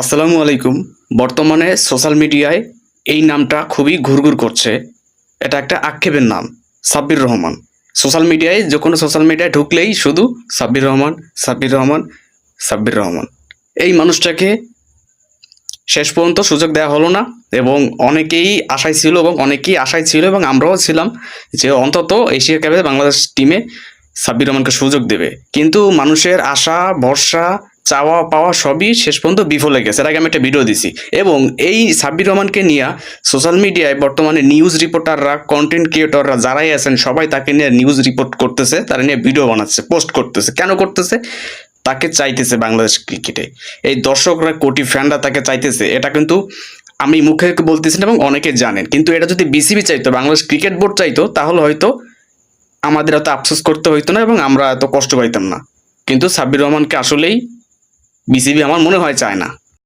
আসসালামু আলাইকুম। বর্তমানে সোশ্যাল মিডিয়ায় এই নামটা খুবই ঘুরঘুর করছে। এটা একটা আক্ষেপের নাম, সাব্বির রহমান। সোশ্যাল মিডিয়ায় যে কোনো সোশ্যাল মিডিয়ায় ঢুকলেই শুধু সাব্বির রহমান সাব্বির রহমান সাব্বির রহমান। এই মানুষটাকে শেষ পর্যন্ত সুযোগ দেওয়া হলো না এবং অনেকেই আশায় ছিল এবং অনেকেই আশায় ছিল এবং আমরাও ছিলাম যে অন্তত এশিয়া কাপে বাংলাদেশ টিমে সাব্বির রহমানকে সুযোগ দেবে। কিন্তু মানুষের আশা, ভরসা চাওয়া পাওয়া সবই শেষ পর্যন্ত বিফলে গেছে। এর আগে আমি একটা ভিডিও দিছি। এবং এই সাব্বির রহমানকে নিয়ে সোশ্যাল মিডিয়ায় বর্তমানে নিউজ রিপোর্টাররা কন্টেন্ট ক্রিয়েটররা যারাই আছেন, সবাই তাকে নিয়ে নিউজ রিপোর্ট করতেছে, তারা নিয়ে ভিডিও বানাচ্ছে পোস্ট করতেছে। কেন করতেছে? তাকে চাইতেছে বাংলাদেশ ক্রিকেটে এই দর্শকরা, কোটি ফ্যানরা তাকে চাইতেছে। এটা কিন্তু আমি মুখে বলতেছি না এবং অনেকে জানেন। কিন্তু এটা যদি বিসিবি চাইতো, বাংলাদেশ ক্রিকেট বোর্ড চাইতো, তাহলে হয়তো আমাদের এত আফসোস করতে হইতো না এবং আমরা এত কষ্ট পাইতাম না। কিন্তু সাব্বির রহমানকে আসলেই বিসিবি আমার মনে হয় চায় না।